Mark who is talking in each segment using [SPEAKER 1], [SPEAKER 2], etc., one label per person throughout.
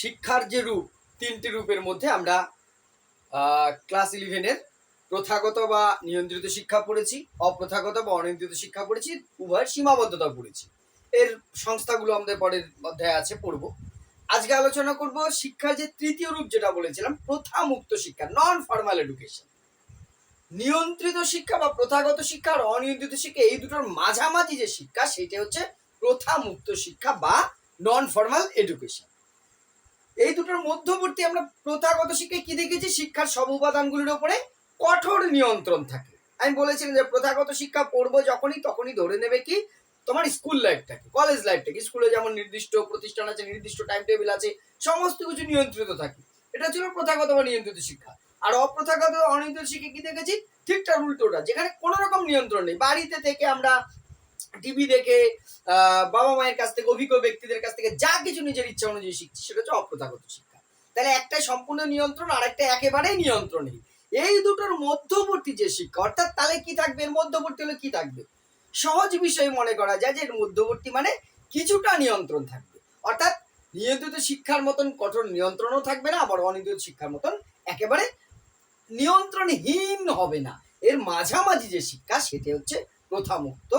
[SPEAKER 1] শিক্ষার যে রূপ তিনটি রূপের মধ্যে আমরা ক্লাস ইলেভেনের প্রথাগত বা নিয়ন্ত্রিত শিক্ষা পড়েছি অপ্রথাগত বা অনিয়ন্ত্রিত শিক্ষা পড়েছি উভয়ের সীমাবদ্ধতা পড়েছি এর সংস্থাগুলো আমাদের পরের অধ্যায় আছে পড়ব আজকে আলোচনা করব শিক্ষার যে তৃতীয় রূপ যেটা বলেছিলাম প্রথামুক্ত শিক্ষা নন ফর্মাল এডুকেশন নিয়ন্ত্রিত শিক্ষা বা প্রথাগত শিক্ষা আর অনিয়ন্ত্রিত শিক্ষা এই দুটোর মাঝামাঝি যে শিক্ষা সেটা হচ্ছে প্রথামুক্ত শিক্ষা বা নন ফর্মাল এডুকেশন এই দুটোর মধ্যবর্তী আমরা প্রথাগত শিক্ষায় কি দেখেছি শিক্ষার সব উপাদানগুলির উপরে কঠোর নিয়ন্ত্রণ থাকে আমি বলেছিলাম যে প্রথাগত শিক্ষা পড়বো যখনই তখনই ধরে নেবে কি তোমার স্কুল লাইফটাকে কলেজ লাইফটাকে স্কুলে যেমন নির্দিষ্ট প্রতিষ্ঠান আছে নির্দিষ্ট টাইম টেবিল আছে সমস্ত কিছু নিয়ন্ত্রিত থাকে এটা ছিল প্রথাগত বা নিয়ন্ত্রিত শিক্ষা আর অপ্রথাগত অনিয়ন্ত্রিত শিক্ষা কি দেখেছি ঠিকঠাক উল্টোটা যেখানে কোনো রকম নিয়ন্ত্রণ নেই বাড়িতে থেকে আমরা টিভি দেখে বাবা মায়ের কাছ থেকে অভিজ্ঞ ব্যক্তিদের কাছ থেকে যা কিছু নিজের ইচ্ছা অনুযায়ী শিখছি সেটা হচ্ছে অপ্রথাগত শিক্ষা তাহলে একটা সম্পূর্ণ নিয়ন্ত্রণ আর একটা একেবারেই নিয়ন্ত্রণ নেই এই দুটোর মধ্যবর্তী যে শিক্ষা অর্থাৎ তাহলে কি থাকবে এর মধ্যবর্তী হলে কি থাকবে সহজ বিষয় মনে করা যায় যে এর মধ্যবর্তী মানে কিছুটা নিয়ন্ত্রণ থাকবে অর্থাৎ নিয়ন্ত্রিত শিক্ষার মতন কঠোর নিয়ন্ত্রণও থাকবে না আবার অনিয়ন্ত্রিত শিক্ষার মতন একেবারে নিয়ন্ত্রণহীন হবে না এর মাঝামাঝি যে শিক্ষা সেটি হচ্ছে প্রথামুক্ত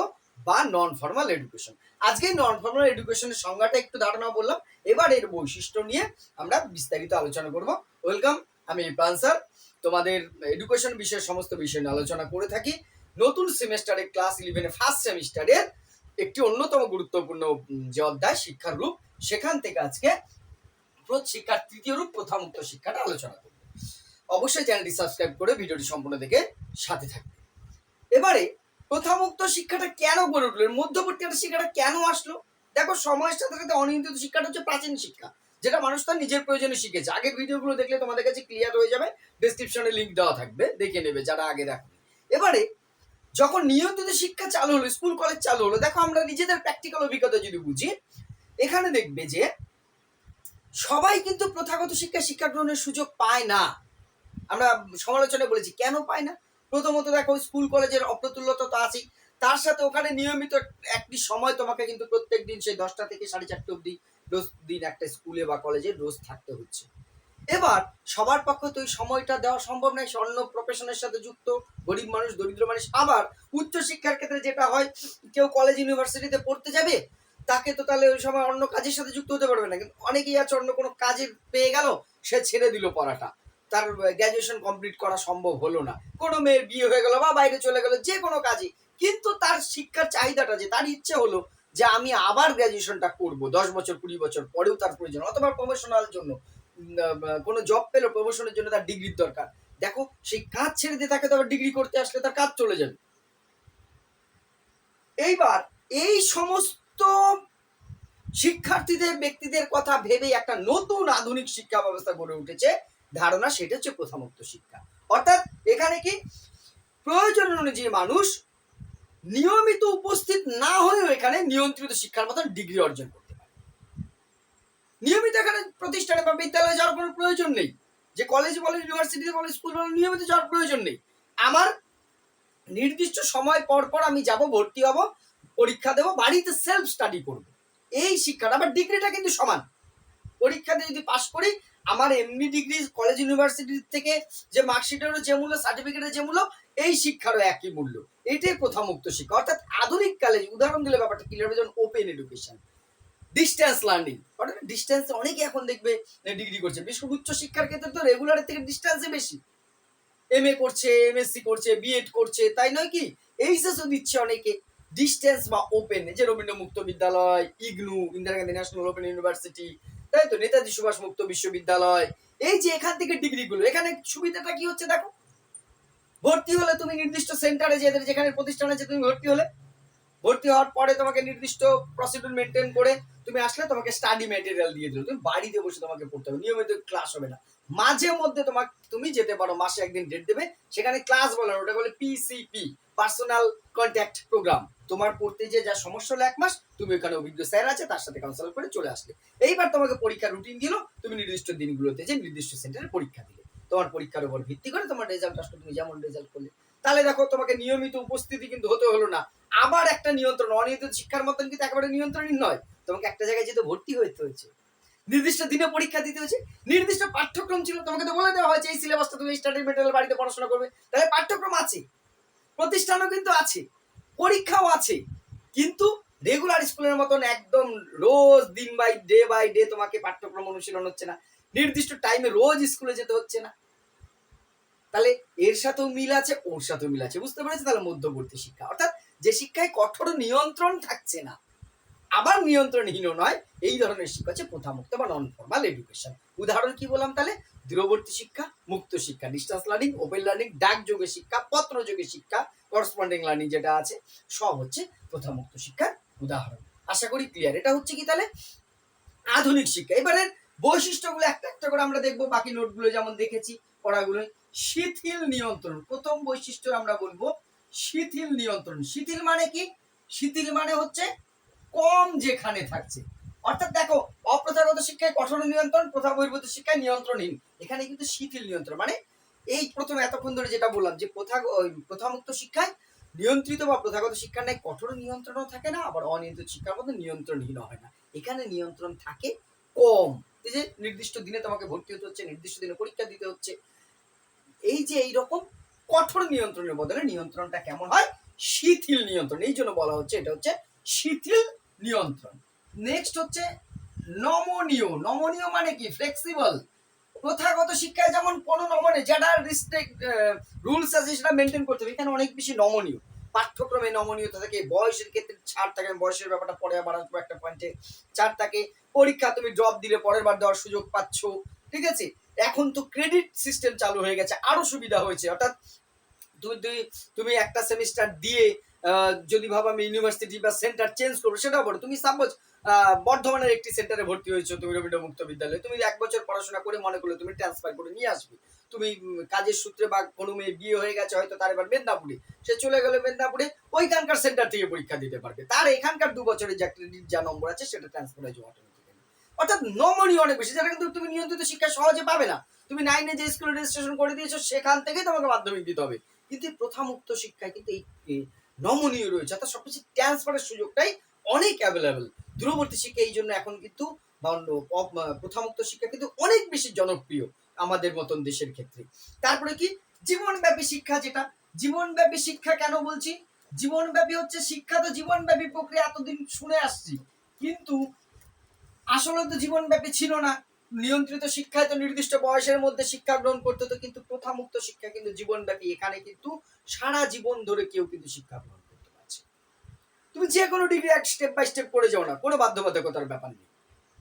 [SPEAKER 1] বা নন ফর্মাল এডুকেশন আজকে নন ফর্মাল এডুকেশনের সংজ্ঞাটা একটু ধারণা বললাম এবার এর বৈশিষ্ট্য নিয়ে আমরা বিস্তারিত আলোচনা করব ওয়েলকাম আমি প্রান্সার তোমাদের এডুকেশন বিষয়ে সমস্ত বিষয় নিয়ে আলোচনা করে থাকি নতুন সেমিস্টারে ক্লাস ইলেভেনে ফার্স্ট সেমিস্টারের একটি অন্যতম গুরুত্বপূর্ণ যে অধ্যায় শিক্ষার রূপ সেখান থেকে আজকে শিক্ষার তৃতীয় রূপ প্রথামুক্ত শিক্ষাটা আলোচনা করব অবশ্যই চ্যানেলটি সাবস্ক্রাইব করে ভিডিওটি সম্পূর্ণ দেখে সাথে থাকবে এবারে প্রথামুক্ত শিক্ষাটা কেন গড়ে উঠলো মধ্যবর্তী একটা শিক্ষাটা কেন আসলো দেখো সময়ের সাথে সাথে অনিয়ন্ত্রিত শিক্ষাটা হচ্ছে প্রাচীন শিক্ষা যেটা মানুষ তার নিজের প্রয়োজনে শিখেছে আগের ভিডিওগুলো দেখলে তোমাদের কাছে ক্লিয়ার হয়ে যাবে ডিসক্রিপশনে লিঙ্ক দেওয়া থাকবে দেখে নেবে যারা আগে দেখো এবারে যখন নিয়ন্ত্রিত শিক্ষা চালু হলো স্কুল কলেজ চালু হলো দেখো আমরা নিজেদের প্র্যাকটিক্যাল অভিজ্ঞতা যদি বুঝি এখানে দেখবে যে সবাই কিন্তু প্রথাগত শিক্ষা শিক্ষা গ্রহণের সুযোগ পায় না আমরা সমালোচনায় বলেছি কেন পায় না প্রথমত দেখো স্কুল কলেজের অপ্রতুল্যতা তো আছেই তার সাথে ওখানে নিয়মিত একটি সময় তোমাকে কিন্তু প্রত্যেক দিন সেই দশটা থেকে সাড়ে চারটে অবধি রোজ দিন একটা স্কুলে বা কলেজে রোজ থাকতে হচ্ছে এবার সবার পক্ষে তো ওই সময়টা দেওয়া সম্ভব নয় অন্য প্রফেশনের সাথে যুক্ত গরিব মানুষ দরিদ্র মানুষ আবার উচ্চশিক্ষার ক্ষেত্রে যেটা হয় কেউ কলেজ ইউনিভার্সিটিতে পড়তে যাবে তাকে তো তাহলে ওই সময় অন্য কাজের সাথে যুক্ত হতে পারবে না কিন্তু অনেকেই আছে অন্য কোনো কাজে পেয়ে গেল সে ছেড়ে দিল পড়াটা তার গ্র্যাজুয়েশন কমপ্লিট করা সম্ভব হলো না কোনো মেয়ের বিয়ে হয়ে গেলো বা বাইরে চলে গেলো যে কোনো কাজে কিন্তু তার শিক্ষার চাহিদাটা যে তার ইচ্ছে হলো যে আমি আবার গ্র্যাজুয়েশনটা করব দশ বছর কুড়ি বছর পরেও তার প্রয়োজন অথবা প্রমোশনাল জন্য কোনো জব পেলো প্রমোশনের জন্য তার ডিগ্রির দরকার দেখো সেই কাজ ছেড়ে দিয়ে তাকে তো আবার ডিগ্রি করতে আসলে তার কাজ চলে যাবে এইবার এই সমস্ত শিক্ষার্থীদের ব্যক্তিদের কথা ভেবে একটা নতুন আধুনিক শিক্ষা ব্যবস্থা গড়ে উঠেছে ধারণা সেটা হচ্ছে প্রথামুক্ত শিক্ষা অর্থাৎ এখানে কি প্রয়োজন অনুযায়ী মানুষ নিয়মিত উপস্থিত না হয়েও এখানে নিয়ন্ত্রিত শিক্ষার মতন ডিগ্রি অর্জন করতে পারে নিয়মিত এখানে প্রতিষ্ঠানে বা বিদ্যালয়ে যাওয়ার কোনো প্রয়োজন নেই যে কলেজ বলে ইউনিভার্সিটিতে বলে স্কুল বলে নিয়মিত যাওয়ার প্রয়োজন নেই আমার নির্দিষ্ট সময় পর পর আমি যাব ভর্তি হব পরীক্ষা দেবো বাড়িতে সেলফ স্টাডি করব এই শিক্ষাটা আবার ডিগ্রিটা কিন্তু সমান পরীক্ষাতে যদি পাশ করি আমার এমনি ডিগ্রি কলেজ ইউনিভার্সিটি থেকে যে মার্কশিটেরও যে মূল্য সার্টিফিকেটের যে মূল্য এই শিক্ষারও একই মূল্য এটাই প্রথম মুক্ত শিক্ষা অর্থাৎ আধুনিক কালে উদাহরণ দিলে ব্যাপারটা ক্লিয়ার হবে যেমন ওপেন এডুকেশন ডিস্টেন্স লার্নিং অর্থাৎ ডিস্টেন্স অনেকে এখন দেখবে ডিগ্রি করছে বিশেষ করে উচ্চ শিক্ষার ক্ষেত্রে তো রেগুলারের থেকে ডিস্টেন্সে বেশি এম এ করছে এম এস সি করছে বিএড করছে তাই নয় কি এইচএসও দিচ্ছে অনেকে ডিস্টেন্স বা ওপেন যে Rabindra Mukta Vidyalaya IGNOU Indira Gandhi national open university তাই তো নেতাজি সুভাষ মুক্ত বিশ্ববিদ্যালয় এই যে এখান থেকে গুলো এখানে সুবিধাটা কি হচ্ছে দেখো ভর্তি হলে তুমি নির্দিষ্ট সেন্টারে যে যেখানে প্রতিষ্ঠান আছে তুমি ভর্তি হলে ভর্তি হওয়ার পরে তোমাকে নির্দিষ্ট প্রসিডিউর মেনটেন করে তুমি আসলে তোমাকে স্টাডি ম্যাটেরিয়াল দিয়ে দিল তুমি বাড়িতে বসে তোমাকে পড়তে হবে নিয়মিত ক্লাস হবে না মাঝে মধ্যে তোমার তুমি যেতে পারো মাসে একদিন ডেট দেবে সেখানে ক্লাস বলে ওটা বলে পিসিপি পার্সোনাল কন্ট্যাক্ট প্রোগ্রাম তোমার পড়তে যে যা সমস্যা হলো এক মাস তুমি ওখানে অভিজ্ঞ স্যার আছে তার সাথে কাউন্সেল করে চলে আসলে এইবার তোমাকে পরীক্ষার রুটিন দিল তুমি নির্দিষ্ট দিনগুলোতে যে নির্দিষ্ট সেন্টারে পরীক্ষা দিলে তোমার পরীক্ষার উপর ভিত্তি করে তোমার রেজাল্ট আসলো তুমি যেমন রেজাল্ট করলে তাহলে দেখো তোমাকে নিয়মিত উপস্থিতি কিন্তু হতে হলো না আবার একটা নিয়ন্ত্রণ অনিয়ন্ত্রিত শিক্ষার মতন কিন্তু একেবারে নিয়ন্ত্রণই নয় তোমাকে একটা জায়গায় যেতে ভর্তি হইতে হয়েছে নির্দিষ্ট দিনে পরীক্ষা দিতে হয়েছে নির্দিষ্ট পাঠ্যক্রম ছিল তোমাকে তো বলে দেওয়া হয়েছে এই সিলেবাসটা তুমি স্টাডি মেটেরিয়াল বাড়িতে পড়াশোনা করবে তাহলে পাঠ্যক্রম আছে প্রতিষ্ঠানও কিন্তু আছে পরীক্ষাও আছে কিন্তু রেগুলার স্কুলের মতন একদম রোজ দিন বাই ডে বাই ডে তোমাকে পাঠ্যক্রম অনুশীলন হচ্ছে না নির্দিষ্ট টাইমে রোজ স্কুলে যেতে হচ্ছে না তাহলে এর সাথেও মিল আছে ওর সাথেও মিল আছে বুঝতে পেরেছি তাহলে মধ্যবর্তী শিক্ষা অর্থাৎ যে শিক্ষায় কঠোর নিয়ন্ত্রণ থাকছে না আবার নিয়ন্ত্রণহীন নয় এই ধরনের শিক্ষা হচ্ছে প্রথামুক্ত বা নন ফর্মাল এডুকেশন উদাহরণ কি বললাম তাহলে দূরবর্তী শিক্ষা মুক্ত শিক্ষা ডিস্টেন্স লার্নিং ওপেন লার্নিং ডাক যোগে শিক্ষা পত্র যোগে শিক্ষা করসপন্ডিং লার্নিং যেটা আছে সব হচ্ছে প্রথামুক্ত শিক্ষার উদাহরণ আশা করি ক্লিয়ার এটা হচ্ছে কি তাহলে আধুনিক শিক্ষা এবারে বৈশিষ্ট্যগুলো একটা একটা করে আমরা দেখবো বাকি নোটগুলো যেমন দেখেছি পড়াগুলো শিথিল নিয়ন্ত্রণ প্রথম বৈশিষ্ট্য আমরা বলবো শিথিল নিয়ন্ত্রণ শিথিল মানে কি শিথিল মানে হচ্ছে কম যেখানে থাকছে অর্থাৎ দেখো অপ্রথাগত শিক্ষায় কঠোর নিয়ন্ত্রণ প্রথা বহির্ভূত শিক্ষায় নিয়ন্ত্রণহীন এখানে কিন্তু শিথিল নিয়ন্ত্রণ মানে এই প্রথম এতক্ষণ ধরে যেটা বললাম যে প্রথা প্রথামুক্ত শিক্ষায় নিয়ন্ত্রিত বা প্রথাগত শিক্ষার নেয় কঠোর নিয়ন্ত্রণও থাকে না আবার অনিয়ন্ত্রিত শিক্ষার মধ্যে নিয়ন্ত্রণহীন হয় না এখানে নিয়ন্ত্রণ থাকে কম যে নির্দিষ্ট দিনে তোমাকে ভর্তি হতে হচ্ছে নির্দিষ্ট দিনে পরীক্ষা দিতে হচ্ছে এই যে এই রকম কঠোর নিয়ন্ত্রণের বদলে নিয়ন্ত্রণটা কেমন হয় শিথিল নিয়ন্ত্রণ এই জন্য বলা হচ্ছে এটা হচ্ছে শিথিল নিয়ন্ত্রণ নেক্সট হচ্ছে নমনীয় নমনীয় মানে কি ফ্লেক্সিবল প্রথাগত শিক্ষায় যেমন কোনো নমনে যেটা রিস্ট্রিক্ট রুলস আছে সেটা মেনটেন করতে হবে এখানে অনেক বেশি নমনীয় পাঠ্যক্রমে নমনীয়তা থাকে বয়সের ক্ষেত্রে ছাড় থাকে বয়সের ব্যাপারটা পরে আবার আসবো একটা পয়েন্টে ছাড় থাকে পরীক্ষা তুমি জব দিলে পরের বার দেওয়ার সুযোগ পাচ্ছ ঠিক আছে এখন তো ক্রেডিট সিস্টেম চালু হয়ে গেছে আরো সুবিধা হয়েছে অর্থাৎ তুমি তুমি একটা সেমিস্টার দিয়ে যদি ভাবো আমি ইউনিভার্সিটি বা সেন্টার চেঞ্জ করবো সেটাও বলো তুমি সাপোজ বর্ধমানের একটি সেন্টারে ভর্তি হয়েছো তুমি রবীন্দ্র মুক্ত বিদ্যালয়ে তুমি এক বছর পড়াশোনা করে মনে করলে তুমি ট্রান্সফার করে নিয়ে আসবে তুমি কাজের সূত্রে বা কোনো মেয়ে বিয়ে হয়ে গেছে হয়তো তার এবার মেদিনীপুরে সে চলে গেলো মেদিনীপুরে ওইখানকার সেন্টার থেকে পরীক্ষা দিতে পারবে তার এখানকার দু বছরের যে ক্রেডিট যা নম্বর আছে সেটা ট্রান্সফার হয়ে যাবে অটোমেটিক্যালি অর্থাৎ নম্বরই অনেক বেশি যেটা কিন্তু তুমি নিয়ন্ত্রিত শিক্ষা সহজে পাবে না তুমি নাইনে যে স্কুলে রেজিস্ট্রেশন করে দিয়েছো সেখান থেকে তোমাকে মাধ্যমিক দিতে হবে কিন্তু প্রথম উক্ত শিক্ষায় কিন্তু এই নমনীয় রয়েছে অর্থাৎ সবকিছু ট্রান্সফারের সুযোগটাই অনেক অ্যাভেলেবেল দূরবর্তী শিক্ষা এই জন্য এখন কিন্তু বা প্রথামুক্ত শিক্ষা কিন্তু অনেক বেশি জনপ্রিয় আমাদের মতন দেশের ক্ষেত্রে তারপরে কি জীবনব্যাপী শিক্ষা যেটা জীবনব্যাপী শিক্ষা কেন বলছি জীবনব্যাপী হচ্ছে শিক্ষা তো জীবনব্যাপী প্রক্রিয়া এতদিন শুনে আসছি কিন্তু আসলে তো জীবনব্যাপী ছিল না নিয়ন্ত্রিত শিক্ষায় তো নির্দিষ্ট বয়সের মধ্যে শিক্ষা গ্রহণ করতে তো কিন্তু প্রথা মুক্ত শিক্ষা কিন্তু জীবনব্যাপী এখানে কিন্তু সারা জীবন ধরে কেউ কিন্তু শিক্ষা গ্রহণ করতে পারছে তুমি যে কোনো ডিগ্রি এক স্টেপ বাই স্টেপ করে যাও না কোনো বাধ্যবাধকতার ব্যাপার নেই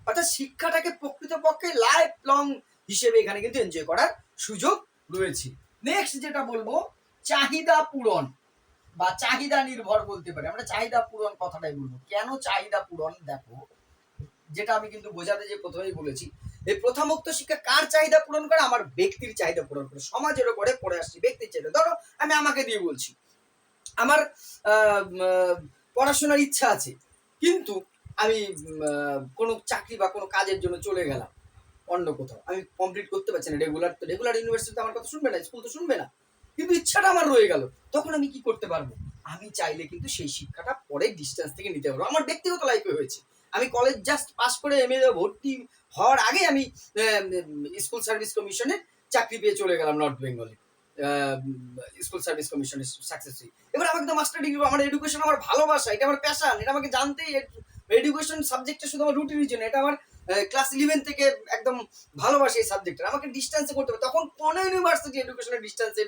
[SPEAKER 1] অর্থাৎ শিক্ষাটাকে প্রকৃতপক্ষে লাইফ লং হিসেবে এখানে কিন্তু এনজয় করার সুযোগ রয়েছে নেক্সট যেটা বলবো চাহিদা পূরণ বা চাহিদা নির্ভর বলতে পারি আমরা চাহিদা পূরণ কথাটাই বলবো কেন চাহিদা পূরণ দেখো যেটা আমি কিন্তু বোঝাতে যে প্রথমেই বলেছি এই প্রথামুক্ত শিক্ষা কার চাহিদা পূরণ করে আমার ব্যক্তির চাহিদা পূরণ করে সমাজের উপরে পড়ে আসছি ব্যক্তির চাহিদা ধরো আমি আমাকে দিয়ে বলছি আমার পড়াশোনার ইচ্ছা আছে কিন্তু আমি কোনো চাকরি বা কোনো কাজের জন্য চলে গেলাম অন্য কোথাও আমি কমপ্লিট করতে পারছি না রেগুলার তো রেগুলার ইউনিভার্সিটিতে আমার কথা শুনবে না স্কুল তো শুনবে না কিন্তু ইচ্ছাটা আমার রয়ে গেল তখন আমি কি করতে পারবো আমি চাইলে কিন্তু সেই শিক্ষাটা পরে ডিস্টেন্স থেকে নিতে পারবো আমার ব্যক্তিগত লাইফে হয়েছে আমি কলেজ জাস্ট পাস করে এম এ ভর্তি হওয়ার আগে আমি স্কুল সার্ভিস কমিশনে চাকরি পেয়ে চলে গেলাম নর্থ বেঙ্গলে স্কুল সার্ভিস কমিশনের সাকসেস হই এবার আমাকে তো মাস্টার ডিগ্রি আমার এডুকেশন আমার ভালোবাসা এটা আমার প্যাশান এটা আমাকে জানতেই এডুকেশন সাবজেক্টটা শুধু আমার রুটিন জন্য এটা আমার ক্লাস ইলেভেন থেকে একদম ভালোবাসে এই সাবজেক্টটা আমাকে ডিস্টেন্সে করতে হবে তখন কোন ইউনিভার্সিটি এডুকেশনের ডিস্টেন্সে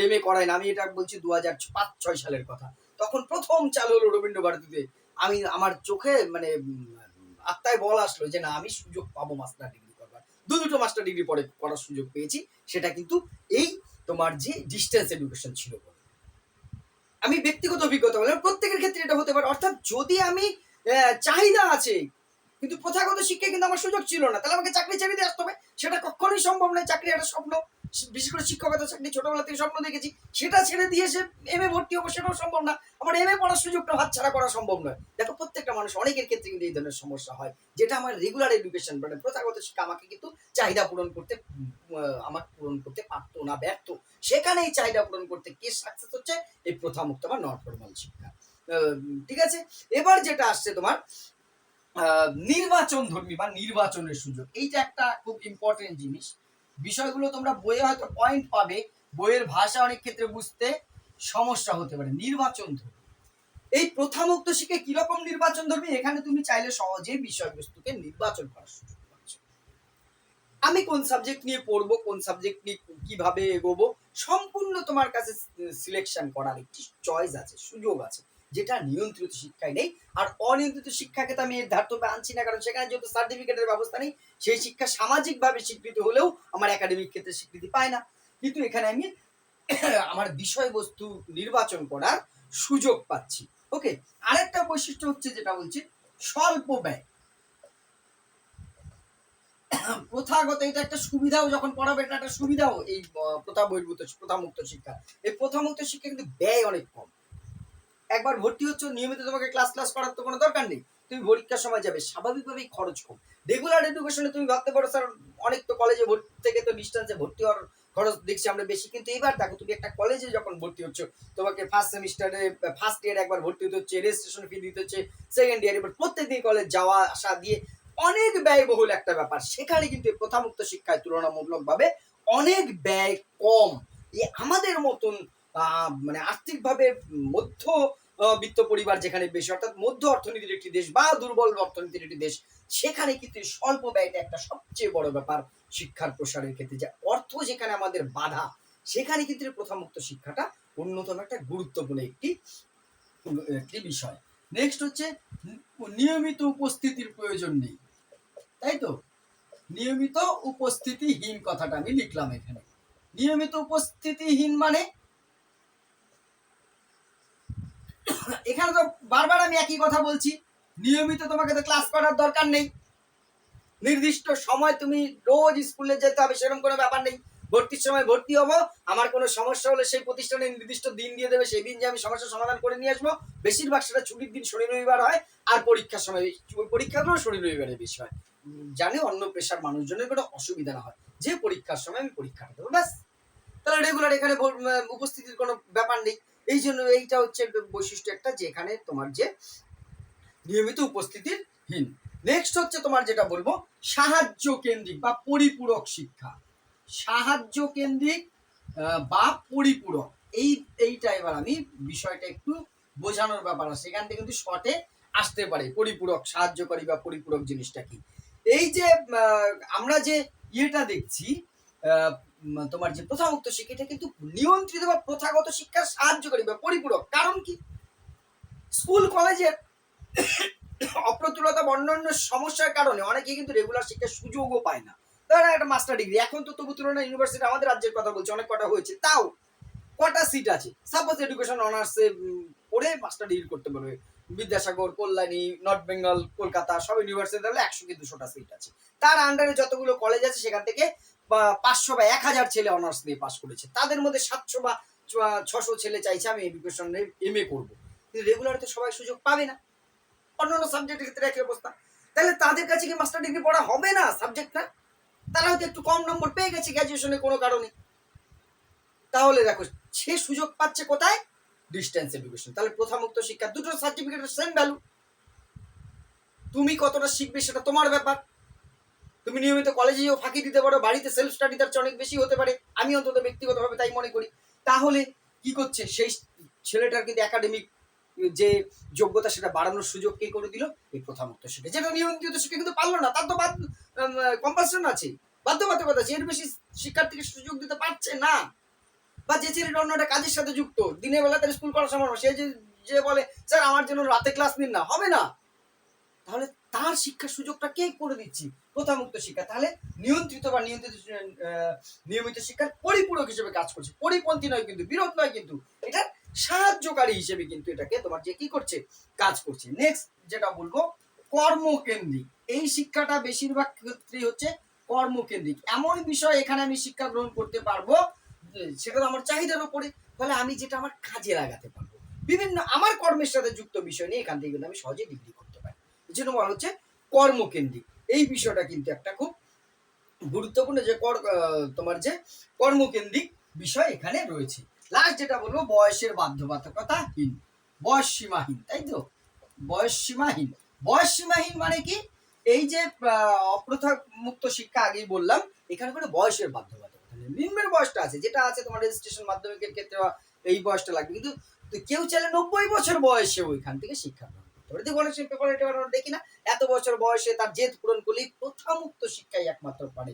[SPEAKER 1] এম এ করায় না আমি এটা বলছি দু হাজার পাঁচ ছয় সালের কথা তখন প্রথম চালু হলো রবীন্দ্র ভারতীতে আমি আমার চোখে মানে আত্মায় বল আসলো যে না আমি সুযোগ পাবো মাস্টার ডিগ্রি করবার দু দুটো মাস্টার ডিগ্রি পরে করার সুযোগ পেয়েছি সেটা কিন্তু এই তোমার যে ডিস্টেন্স এডুকেশন ছিল আমি ব্যক্তিগত অভিজ্ঞতা বললাম প্রত্যেকের ক্ষেত্রে এটা হতে পারে অর্থাৎ যদি আমি চাহিদা আছে কিন্তু প্রথাগত শিক্ষায় কিন্তু আমার সুযোগ ছিল না তাহলে আমাকে চাকরি ছেড়ে দিয়ে আসতে হবে সেটা কখনোই সম্ভব নয় চাকরি একটা স্বপ্ন বিশেষ করে শিক্ষকতা চাকরি ছোটবেলা থেকে স্বপ্ন দেখেছি সেটা ছেড়ে দিয়ে সে এম এ ভর্তি হবো সেটাও সম্ভব না আমার এম এ পড়ার সুযোগটা ছাড়া করা সম্ভব নয় দেখো প্রত্যেকটা মানুষ অনেকের ক্ষেত্রে কিন্তু এই ধরনের সমস্যা হয় যেটা আমার রেগুলার এডুকেশন মানে প্রথাগত শিক্ষা আমাকে কিন্তু চাহিদা পূরণ করতে আমার পূরণ করতে পারত না ব্যর্থ সেখানে এই চাহিদা পূরণ করতে কে সাকসেস হচ্ছে এই প্রথামুক্ত আমার নন ফর্মাল শিক্ষা ঠিক আছে এবার যেটা আসছে তোমার নির্বাচন ধর্মী বা নির্বাচনের সুযোগ এইটা একটা খুব ইম্পর্টেন্ট জিনিস বিষয়গুলো তোমরা বইয়ে হয়তো পয়েন্ট পাবে বইয়ের ভাষা অনেক ক্ষেত্রে বুঝতে সমস্যা হতে পারে নির্বাচন ধর্মী এই উক্ত শিখে কিরকম নির্বাচন ধর্মী এখানে তুমি চাইলে সহজে বিষয়বস্তুকে নির্বাচন করার সুযোগ আমি কোন সাবজেক্ট নিয়ে পড়বো কোন সাবজেক্ট নিয়ে কিভাবে এগোবো সম্পূর্ণ তোমার কাছে সিলেকশন করার একটি চয়েস আছে সুযোগ আছে যেটা নিয়ন্ত্রিত শিক্ষায় নেই আর অনিয়ন্ত্রিত শিক্ষাকে তো আমি এর ধার্তব্যে আনছি না কারণ সেখানে যেহেতু সার্টিফিকেটের ব্যবস্থা নেই সেই শিক্ষা সামাজিকভাবে স্বীকৃত হলেও আমার একাডেমিক ক্ষেত্রে স্বীকৃতি পায় না কিন্তু এখানে আমি আমার বিষয়বস্তু নির্বাচন করার সুযোগ পাচ্ছি ওকে আরেকটা বৈশিষ্ট্য হচ্ছে যেটা বলছি স্বল্প ব্যয় প্রথাগত এটা একটা সুবিধাও যখন পড়াবে এটা একটা সুবিধাও এই প্রথা বহির্ভূত প্রথামুক্ত শিক্ষা এই প্রথামুক্ত শিক্ষা কিন্তু ব্যয় অনেক কম একবার ভর্তি হচ্ছ নিয়মিত তোমাকে ক্লাস ক্লাস করার তো কোনো দরকার নেই তুমি পরীক্ষার সময় যাবে স্বাভাবিকভাবেই খরচ কম রেগুলার এডুকেশনে তুমি ভাবতে পারো স্যার অনেক তো কলেজে ভর্তি থেকে তো ডিস্টেন্সে ভর্তি হওয়ার খরচ দেখছি আমরা বেশি কিন্তু এবার দেখো তুমি একটা কলেজে যখন ভর্তি হচ্ছ তোমাকে ফার্স্ট সেমিস্টারে ফার্স্ট ইয়ারে একবার ভর্তি হতে হচ্ছে রেজিস্ট্রেশন ফি দিতে হচ্ছে সেকেন্ড ইয়ারে এবার প্রত্যেকদিন কলেজ যাওয়া আসা দিয়ে অনেক ব্যয়বহুল একটা ব্যাপার সেখানে কিন্তু প্রথামুক্ত শিক্ষায় তুলনামূলকভাবে অনেক ব্যয় কম আমাদের মতন মানে আর্থিকভাবে মধ্য বিত্ত পরিবার যেখানে বেশি অর্থাৎ মধ্য অর্থনীতির একটি দেশ বা দুর্বল অর্থনীতির একটি দেশ সেখানে কিন্তু স্বল্প ব্যয়টা একটা সবচেয়ে বড় ব্যাপার শিক্ষার প্রসারের ক্ষেত্রে যে অর্থ যেখানে আমাদের বাধা সেখানে কিন্তু প্রথামুক্ত শিক্ষাটা অন্যতম একটা গুরুত্বপূর্ণ একটি একটি বিষয় নেক্সট হচ্ছে নিয়মিত উপস্থিতির প্রয়োজন নেই তাই তো নিয়মিত উপস্থিতিহীন কথাটা আমি লিখলাম এখানে নিয়মিত উপস্থিতিহীন মানে এখানে তো বারবার আমি একই কথা বলছি নিয়মিত তোমাকে তো ক্লাস করার দরকার নেই নির্দিষ্ট সময় তুমি রোজ স্কুলে যেতে হবে সেরকম কোনো ব্যাপার নেই ভর্তির সময় ভর্তি হবো আমার কোনো সমস্যা হলে সেই প্রতিষ্ঠানে নির্দিষ্ট দিন দিয়ে দেবে সেই দিন যে আমি সমস্যা সমাধান করে নিয়ে আসবো বেশিরভাগ সেটা ছুটির দিন শনি রবিবার হয় আর পরীক্ষার সময় পরীক্ষাগুলো শনি রবিবারের বেশি হয় জানি অন্য পেশার মানুষজনের কোনো অসুবিধা না হয় যে পরীক্ষার সময় আমি পরীক্ষাটা দেবো ব্যাস তাহলে রেগুলার এখানে উপস্থিতির কোনো ব্যাপার নেই এই জন্য এইটা হচ্ছে বৈশিষ্ট্য একটা যেখানে তোমার যে নিয়মিত উপস্থিতির হীন নেক্সট হচ্ছে তোমার যেটা বলবো সাহায্য কেন্দ্রিক বা পরিপূরক শিক্ষা সাহায্য কেন্দ্রিক বা পরিপূরক এই এইটা এবার আমি বিষয়টা একটু বোঝানোর ব্যাপার আছে এখান থেকে কিন্তু শর্টে আসতে পারে পরিপূরক সাহায্যকারী বা পরিপূরক জিনিসটা কি এই যে আমরা যে ইয়েটা দেখছি তোমার যে প্রথাগত শিক্ষা এটা কিন্তু নিয়ন্ত্রিত বা প্রথাগত শিক্ষার সাহায্যকারী বা পরিপূরক কারণ কি স্কুল কলেজের অপ্রতুলতা বা অন্যান্য সমস্যার কারণে অনেকে কিন্তু রেগুলার শিক্ষার সুযোগও পায় না তারা একটা মাস্টার ডিগ্রি এখন তো তবু তুলনায় ইউনিভার্সিটি আমাদের রাজ্যের কথা বলছে অনেক কটা হয়েছে তাও কটা সিট আছে সাপোজ এডুকেশন অনার্সে পড়ে মাস্টার ডিগ্রি করতে পারবে বিদ্যাসাগর কল্যাণী নর্থ বেঙ্গল কলকাতা সব ইউনিভার্সিটি তাহলে একশো কি দুশোটা সিট আছে তার আন্ডারে যতগুলো কলেজ আছে সেখান থেকে পাঁচশো বা এক হাজার ছেলে অনার্স নিয়ে পাশ করেছে তাদের মধ্যে সাতশো বা ছশো ছেলে চাইছে আমি এডুকেশন এম এ করবো কিন্তু রেগুলার তো সবাই সুযোগ পাবে না অন্যান্য সাবজেক্টের ক্ষেত্রে একই অবস্থা তাহলে তাদের কাছে কি মাস্টার ডিগ্রি পড়া হবে না সাবজেক্টটা তারা হয়তো একটু কম নম্বর পেয়ে গেছে গ্র্যাজুয়েশনে কোনো কারণে তাহলে দেখো সে সুযোগ পাচ্ছে কোথায় ডিস্টেন্স এডুকেশন তাহলে প্রথম উক্ত শিক্ষা দুটো সার্টিফিকেটের সেম ভ্যালু তুমি কতটা শিখবে সেটা তোমার ব্যাপার তুমি নিয়মিত কলেজে যেও ফাঁকি দিতে পারো বাড়িতে সেলফ স্টাডি তার অনেক বেশি হতে পারে আমি অন্তত ব্যক্তিগতভাবে তাই মনে করি তাহলে কি করছে সেই ছেলেটার কিন্তু একাডেমিক যে যোগ্যতা সেটা বাড়ানোর সুযোগ কে করে দিল এই প্রথামুক্ত শিক্ষা যেটা নিয়মিত শিক্ষা কিন্তু পারলো না তার তো বাদ কম্পালশন আছে বাধ্যবাধকতা আছে এর বেশি শিক্ষার্থীকে সুযোগ দিতে পারছে না বা যে ছেলেটা অন্য একটা কাজের সাথে যুক্ত দিনের বেলা তার স্কুল করার সময় সে যে বলে স্যার আমার জন্য রাতে ক্লাস নিন না হবে না তাহলে তার শিক্ষার সুযোগটা কে করে দিচ্ছি প্রথামুক্ত শিক্ষা তাহলে নিয়ন্ত্রিত বা নিয়ন্ত্রিত নিয়মিত শিক্ষার পরিপূরক হিসেবে কাজ করছে পরিপন্থী নয় কিন্তু বিরোধ নয় কিন্তু এটা সাহায্যকারী হিসেবে কিন্তু এটাকে তোমার যে কি করছে কাজ করছে নেক্সট যেটা বলবো কর্মকেন্দ্রিক এই শিক্ষাটা বেশিরভাগ ক্ষেত্রেই হচ্ছে কর্মকেন্দ্রিক এমন বিষয় এখানে আমি শিক্ষা গ্রহণ করতে পারবো সেটা তো আমার চাহিদার উপরে ফলে আমি যেটা আমার কাজে লাগাতে পারবো বিভিন্ন আমার কর্মের সাথে যুক্ত বিষয় নিয়ে এখান থেকে কিন্তু আমি সহজে ডিগ্রি করবো যেটা বলা হচ্ছে কর্মকেন্দ্রিক এই বিষয়টা কিন্তু একটা খুব গুরুত্বপূর্ণ যে কর তোমার যে কর্মকেন্দ্রিক বিষয় এখানে রয়েছে লাস্ট যেটা বলবো বয়সের বাধ্যবাধকতাহীন বয়স সীমাহীন তাই তো বয়স সীমাহীন বয়স সীমাহীন মানে কি এই যে অপ্রথা মুক্ত শিক্ষা আগেই বললাম এখানে কোনো বয়সের বাধ্যবাধকতা নেই নিম্নের বয়সটা আছে যেটা আছে তোমার রেজিস্ট্রেশন মাধ্যমিকের ক্ষেত্রে এই বয়সটা লাগবে কিন্তু কেউ চাইলে নব্বই বছর বয়সে ওইখান থেকে শিক্ষা ধরে বলে সে পেপার দেখি না এত বছর বয়সে তার জেদ পূরণ শিক্ষাই একমাত্র পারে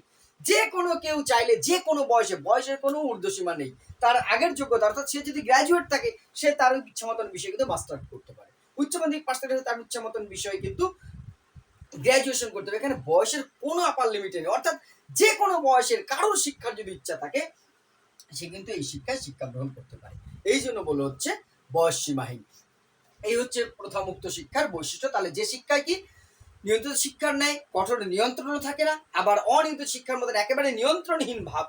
[SPEAKER 1] যে কোনো কেউ চাইলে যে কোনো বয়সে বয়সের কোনো ঊর্ধ্বসীমা নেই তার আগের যোগ্যতা অর্থাৎ সে যদি গ্র্যাজুয়েট থাকে সে তার ইচ্ছা মতন বিষয় কিন্তু মাস্টার করতে পারে উচ্চ মাধ্যমিক পাশ তার ইচ্ছা মতন বিষয় কিন্তু গ্রাজুয়েশন করতে হবে এখানে বয়সের কোনো আপার লিমিট নেই অর্থাৎ যে কোনো বয়সের কারোর শিক্ষার যদি ইচ্ছা থাকে সে কিন্তু এই শিক্ষায় শিক্ষা গ্রহণ করতে পারে এই জন্য বলে হচ্ছে বয়স সীমাহীন এই হচ্ছে প্রথামুক্ত শিক্ষার বৈশিষ্ট্য তাহলে যে শিক্ষায় কি নিয়ন্ত্রিত শিক্ষার নেয় কঠোর নিয়ন্ত্রণও থাকে না আবার অনিয়ন্ত্রিত শিক্ষার মধ্যে একেবারে নিয়ন্ত্রণহীন ভাব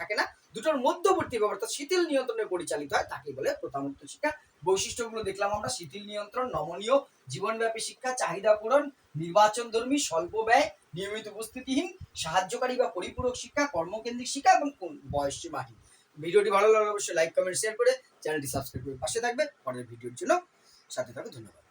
[SPEAKER 1] থাকে না দুটোর মধ্যবর্তী অর্থাৎ শিথিল নিয়ন্ত্রণে পরিচালিত হয় তাকে বলে প্রথামুক্ত শিক্ষা বৈশিষ্ট্যগুলো দেখলাম আমরা শিথিল নিয়ন্ত্রণ নমনীয় জীবনব্যাপী শিক্ষা চাহিদা পূরণ নির্বাচন ধর্মী স্বল্প ব্যয় নিয়মিত উপস্থিতিহীন সাহায্যকারী বা পরিপূরক শিক্ষা কর্মকেন্দ্রিক শিক্ষা এবং বয়স সীমাহীন ভিডিওটি ভালো লাগলে অবশ্যই লাইক কমেন্ট শেয়ার করে চ্যানেলটি সাবস্ক্রাইব করে পাশে থাকবে পরের ভিডিওর জন্য সাথে থাকো ধন্যবাদ